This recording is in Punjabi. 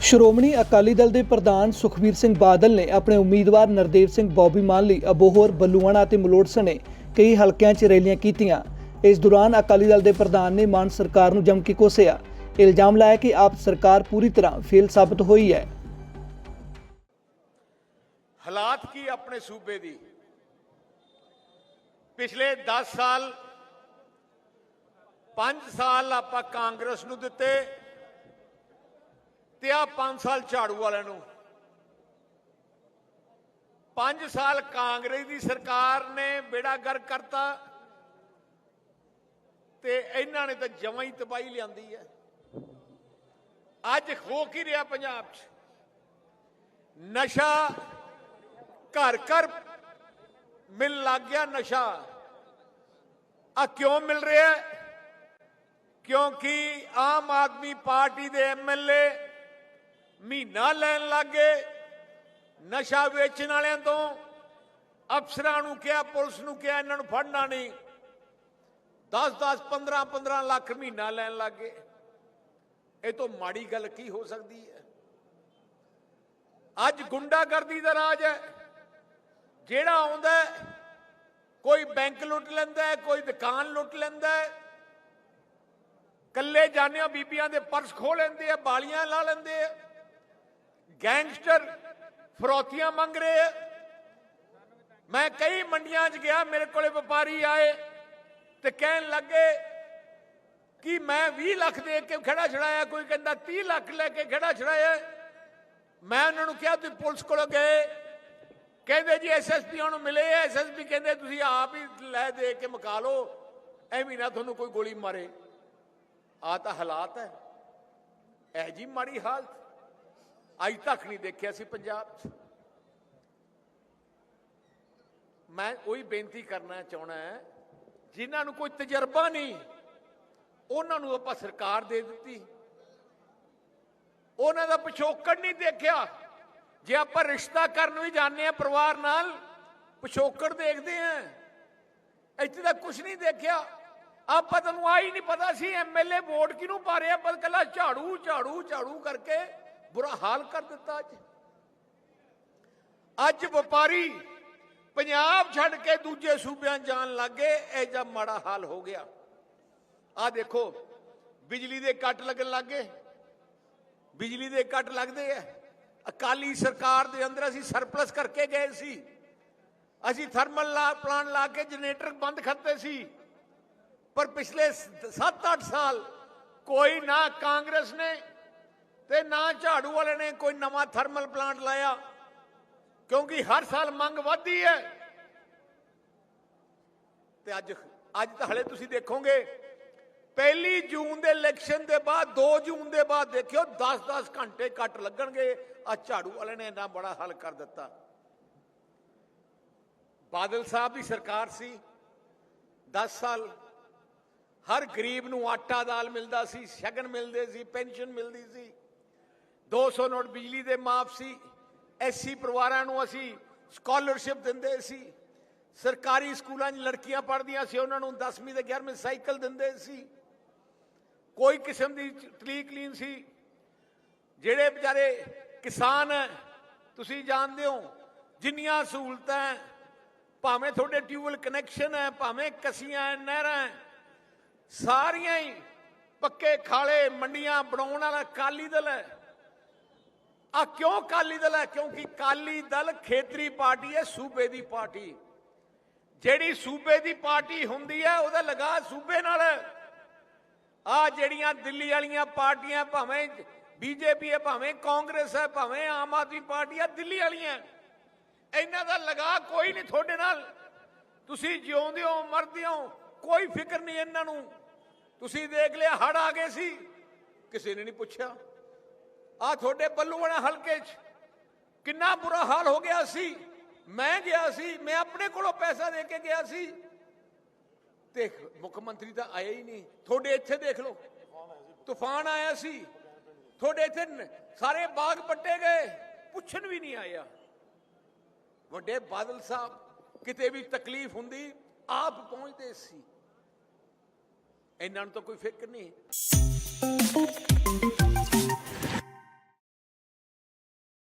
ਸ਼੍ਰੋਮਣੀ ਅਕਾਲੀ ਦਲ ਦੇ ਪ੍ਰਧਾਨ ਸੁਖਬੀਰ ਸਿੰਘ ਬਾਦਲ ਨੇ ਆਪਣੇ ਉਮੀਦਵਾਰ ਨਰਦੇਵ ਸਿੰਘ ਬੌਬੀ ਮਾਨ ਲਈ ਅਬੋਹਰ, ਬਲੂਆਣਾ ਅਤੇ ਮਲੋੜ ਸਣੇ ਕਈ ਹਲਕਿਆਂ 'ਚ ਰੈਲੀਆਂ ਕੀਤੀਆਂ। ਇਸ ਦੌਰਾਨ ਅਕਾਲੀ ਦਲ ਦੇ ਪ੍ਰਧਾਨ ਨੇ ਮਾਨ ਸਰਕਾਰ ਨੂੰ ਜਮ ਕੇ ਕੋਸਿਆ। ਇਲਜ਼ਾਮ ਲਾਇਆ ਕਿ ਆਪ ਸਰਕਾਰ ਪੂਰੀ ਤਰ੍ਹਾਂ ਫੇਲ ਸਾਬਤ ਹੋਈ ਹੈ। ਹਾਲਾਤ ਕੀ ਆਪਣੇ ਸੂਬੇ ਦੀ? ਪਿਛਲੇ 10 ਸਾਲ 5 ਸਾਲ ਆਪਾਂ ਕਾਂਗਰਸ ਨੂੰ ਦਿੱਤੇ। ਤੇ ਆ 5 ਸਾਲ ਝਾੜੂ ਵਾਲਿਆਂ ਨੂੰ। 5 ਸਾਲ ਕਾਂਗਰਸ ਦੀ ਸਰਕਾਰ ਨੇ ਬੇੜਾ ਗਰ ਕਰਤਾ ਤੇ ਇਹਨਾਂ ਨੇ ਤਾਂ ਜਮਾਂ ਹੀ ਤਬਾਹੀ ਲਿਆਂਦੀ ਹੈ। ਅੱਜ ਹੋ ਕੀ ਰਿਹਾ ਪੰਜਾਬ 'ਚ? ਨਸ਼ਾ ਘਰ ਘਰ ਮਿਲ ਲੱਗ ਗਿਆ ਨਸ਼ਾ। ਆ ਕਿਉਂ ਮਿਲ ਰਿਹਾ? ਕਿਉਂਕਿ ਆਮ ਆਦਮੀ ਪਾਰਟੀ ਦੇ ਐਮਐਲਏ ਮਹੀਨਾ ਲੈਣ ਲੱਗੇ ਨਸ਼ਾ ਵੇਚਣ ਵਾਲਿਆਂ ਤੋਂ ਅਫਸਰਾਂ ਨੂੰ ਕਿਹਾ, ਪੁਲਿਸ ਨੂੰ ਕਿਹਾ, ਇਹਨਾਂ ਨੂੰ ਫੜਨਾ ਨਹੀਂ। 10 10 15 15 ਲੱਖ ਮਹੀਨਾ ਲੈਣ ਲੱਗੇ ਇਹ ਤੋਂ ਮਾੜੀ ਗੱਲ ਕੀ ਹੋ ਸਕਦੀ ਹੈ? ਅੱਜ ਗੁੰਡਾਗਰਦੀ ਦਾ ਰਾਜ ਹੈ। ਜਿਹੜਾ ਆਉਂਦਾ ਕੋਈ ਬੈਂਕ ਲੁੱਟ ਲੈਂਦਾ ਕੋਈ ਦੁਕਾਨ ਲੁੱਟ ਲੈਂਦਾ ਹੈ। ਕੱਲੇ ਜਾਣਿਓ ਬੀਬੀਆਂ ਦੇ ਪਰਸ ਖੋਹ ਲੈਂਦੇ ਆ, ਬਾਲੀਆਂ ਲਾ ਲੈਂਦੇ ਆ। ਗੈਂਗਸਟਰ ਫਰੋਤੀਆਂ ਮੰਗ ਰਹੇ ਆ ਮੈਂ ਕਈ ਮੰਡੀਆਂ 'ਚ ਗਿਆ ਮੇਰੇ ਕੋਲੇ ਵਪਾਰੀ ਆਏ ਤੇ ਕਹਿਣ ਲੱਗੇ ਕਿ ਮੈਂ 20 ਲੱਖ ਦੇ ਕੇ ਖੜਾ ਛੜਾਇਆ ਕੋਈ ਕਹਿੰਦਾ 30 ਲੱਖ ਲੈ ਕੇ ਖੜਾ ਛੜਾਇਆ ਮੈਂ ਉਹਨਾਂ ਨੂੰ ਕਿਹਾ ਤੁਸੀਂ ਪੁਲਿਸ ਕੋਲ ਗਏ ਕਹਿੰਦੇ ਜੀ ਐਸਐਸਪੀ ਨੂੰ ਮਿਲੇ ਐਸਐਸਪੀ ਕਹਿੰਦੇ ਤੁਸੀਂ ਆਪ ਹੀ ਲੈ ਦੇ ਕੇ ਮਕਾ ਲਓ ਐਵੇਂ ਨਾ ਤੁਹਾਨੂੰ ਕੋਈ ਗੋਲੀ ਮਾਰੇ ਆ ਤਾਂ ਹਾਲਾਤ ਹੈ ਇਹ ਜੀ ਮਾੜੀ ਹਾਲਤ ਅੱਜ ਤੱਕ ਨਹੀਂ ਦੇਖਿਆ ਸੀ ਪੰਜਾਬ 'ਚ। ਮੈਂ ਉਹੀ ਬੇਨਤੀ ਕਰਨਾ ਚਾਹਣਾ ਹੈ, ਜਿਨ੍ਹਾਂ ਨੂੰ ਕੋਈ ਤਜਰਬਾ ਨਹੀਂ, ਉਹਨਾਂ ਨੂੰ ਆਪਾਂ ਸਰਕਾਰ ਦੇ ਦਿੱਤੀ। ਉਹਨਾਂ ਦਾ ਪਿਛੋਕੜ ਨਹੀਂ ਦੇਖਿਆ। ਜੇ ਆਪਾਂ ਰਿਸ਼ਤਾ ਕਰਨ ਵੀ ਜਾਂਦੇ ਆ ਪਰਿਵਾਰ ਨਾਲ, ਪਿਛੋਕੜ ਦੇਖਦੇ ਆ ਇੱਥੇ ਤਾਂ ਕੁਝ ਨਹੀਂ ਦੇਖਿਆ। ਆਪਾਂ ਤੁਹਾਨੂੰ ਹੀ ਨਹੀਂ ਪਤਾ ਸੀ ਐਮਐਲਏ ਵੋਟ ਕਿਹਨੂੰ ਪਾ ਰਿਹਾ ਪਰ ਕੱਲਾ ਝਾੜੂ ਝਾੜੂ ਝਾੜੂ ਕਰਕੇ ਬੁਰਾ ਹਾਲ ਕਰ ਦਿੱਤਾ ਅੱਜ। ਅੱਜ ਵਪਾਰੀ ਪੰਜਾਬ ਛੱਡ ਕੇ ਦੂਜੇ ਸੂਬਿਆਂ ਜਾਣ ਲੱਗੇ, ਇਹ ਜਦ ਮਾੜਾ ਹਾਲ ਹੋ ਗਿਆ। ਆ ਦੇਖੋ, ਬਿਜਲੀ ਦੇ ਕੱਟ ਲੱਗਣ ਲੱਗੇ ਬਿਜਲੀ ਦੇ ਕੱਟ ਲੱਗਦੇ ਆ। ਅਕਾਲੀ ਸਰਕਾਰ ਦੇ ਅੰਦਰ ਅਸੀਂ ਸਰਪਲਸ ਕਰਕੇ ਗਏ ਸੀ। ਅਸੀਂ ਥਰਮਲ ਲਾ, ਪਲਾਂਟ ਲਾ ਕੇ ਜਨਰੇਟਰ ਬੰਦ ਕਰਤੇ ਸੀ। ਪਰ ਪਿਛਲੇ 7-8 ਸਾਲ ਕੋਈ ਨਾ ਕਾਂਗਰਸ ਨੇ ਤੇ ਨਾ ਝਾੜੂ ਵਾਲੇ ਨੇ ਕੋਈ ਨਵਾਂ ਥਰਮਲ ਪਲਾਂਟ ਲਾਇਆ, ਕਿਉਂਕਿ ਹਰ ਸਾਲ ਮੰਗ ਵਧਦੀ ਹੈ। ਤੇ ਅੱਜ ਅੱਜ ਤਾਂ ਹਲੇ ਤੁਸੀਂ ਦੇਖੋਗੇ, ਪਹਿਲੀ ਜੂਨ ਦੇ ਇਲੈਕਸ਼ਨ ਦੇ ਬਾਅਦ 2 ਜੂਨ ਦੇ ਬਾਅਦ ਦੇਖਿਓ 10-10 ਘੰਟੇ ਕੱਟ ਲੱਗਣਗੇ। ਆ ਝਾੜੂ ਵਾਲੇ ਨੇ ਇੰਨਾ ਬੜਾ ਹੱਲ ਕਰ ਦਿੱਤਾ। ਬਾਦਲ ਸਾਹਿਬ ਦੀ ਸਰਕਾਰ ਸੀ 10 ਸਾਲ ਹਰ ਗਰੀਬ ਨੂੰ ਆਟਾ ਦਾਲ ਮਿਲਦਾ ਸੀ, ਸ਼ਗਨ ਮਿਲਦੇ ਸੀ, ਪੈਨਸ਼ਨ ਮਿਲਦੀ ਸੀ। 200 ਨੋਟ ਬਿਜਲੀ ਦੇ ਮਾਫ ਸੀ। ਐਸਸੀ ਪਰਿਵਾਰਾਂ ਨੂੰ ਅਸੀਂ ਸਕਾਲਰਸ਼ਿਪ ਦਿੰਦੇ ਸੀ। ਸਰਕਾਰੀ ਸਕੂਲਾਂ 'ਚ ਲੜਕੀਆਂ ਪੜ੍ਹਦੀਆਂ ਸੀ ਉਹਨਾਂ ਨੂੰ 10ਵੀਂ ਤੇ 11ਵੀਂ ਸਾਈਕਲ ਦਿੰਦੇ ਸੀ। ਕੋਈ ਕਿਸਮ ਦੀ ਟਲੀ ਕਲੀਨ ਸੀ। ਜਿਹੜੇ ਵਿਚਾਰੇ ਕਿਸਾਨ ਹੈ ਤੁਸੀਂ ਜਾਣਦੇ ਹੋ ਜਿੰਨੀਆਂ ਸਹੂਲਤਾਂ ਭਾਵੇਂ ਤੁਹਾਡੇ ਟਿਊਬਲ ਕਨੈਕਸ਼ਨ ਹੈ ਭਾਵੇਂ ਕਸੀਆਂ ਨਹਿਰਾਂ ਹੈ, ਸਾਰੀਆਂ ਹੀ ਪੱਕੇ ਖਾਲੇ ਮੰਡੀਆਂ ਬਣਾਉਣ ਵਾਲਾ ਕਾਲੀ ਦਲ ਹੈ। ਆ ਕਿਉਂ ਕਾਲੀ ਦਲ ਹੈ? ਕਿਉਂਕਿ ਕਾਲੀ ਦਲ ਖੇਤਰੀ ਪਾਰਟੀ ਹੈ, ਸੂਬੇ ਦੀ ਪਾਰਟੀ। ਜਿਹੜੀ ਸੂਬੇ ਦੀ ਪਾਰਟੀ ਹੁੰਦੀ ਹੈ, ਉਹਦਾ ਲਗਾ ਸੂਬੇ ਨਾਲ ਆ ਜਿਹੜੀਆਂ ਦਿੱਲੀ ਵਾਲੀਆਂ ਪਾਰਟੀਆਂ ਭਾਵੇਂ ਬੀਜੇਪੀ ਹੈ, ਭਾਵੇਂ ਕਾਂਗਰਸ ਹੈ, ਭਾਵੇਂ ਆਮ ਆਦਮੀ ਪਾਰਟੀ ਹੈ ਦਿੱਲੀ ਵਾਲੀਆਂ। ਇਹਨਾਂ ਦਾ ਲਗਾ ਕੋਈ ਨਹੀਂ ਤੁਹਾਡੇ ਨਾਲ। ਤੁਸੀਂ ਜਿਉਂਦੇ ਹੋ ਮਰਦੇ ਹੋ ਕੋਈ ਫਿਕਰ ਨਹੀਂ ਇਹਨਾਂ ਨੂੰ। ਤੁਸੀਂ ਦੇਖ ਲਿਆ ਹੜ ਆ ਗਏ ਸੀ। ਕਿਸੇ ਨੇ ਨਹੀਂ ਪੁੱਛਿਆ। ਆ ਤੁਹਾਡੇ ਬੱਲੂਆਣਾ ਹਲਕੇ 'ਚ ਕਿੰਨਾ ਬੁਰਾ ਹਾਲ ਹੋ ਗਿਆ ਸੀ। ਮੈਂ ਗਿਆ ਸੀ, ਮੈਂ ਆਪਣੇ ਕੋਲੋਂ ਪੈਸਾ ਦੇ ਕੇ ਗਿਆ ਸੀ। ਤੇ ਮੁੱਖ ਮੰਤਰੀ ਤਾਂ ਆਇਆ ਹੀ ਨਹੀਂ। ਤੁਹਾਡੇ ਇੱਥੇ ਦੇਖ ਲਓ, ਤੂਫਾਨ ਆਇਆ ਸੀ। ਤੁਹਾਡੇ ਇੱਥੇ ਸਾਰੇ ਬਾਗ ਪੱਟੇ ਗਏ, ਪੁੱਛਣ ਵੀ ਨਹੀਂ ਆਇਆ। ਵੱਡੇ ਬਾਦਲ ਸਾਹਿਬ, ਕਿਤੇ ਵੀ ਤਕਲੀਫ ਹੁੰਦੀ, ਆਪ ਪਹੁੰਚਦੇ ਸੀ। ਇਹਨਾਂ ਨੂੰ ਤਾਂ ਕੋਈ ਫਿਕਰ ਨਹੀਂ।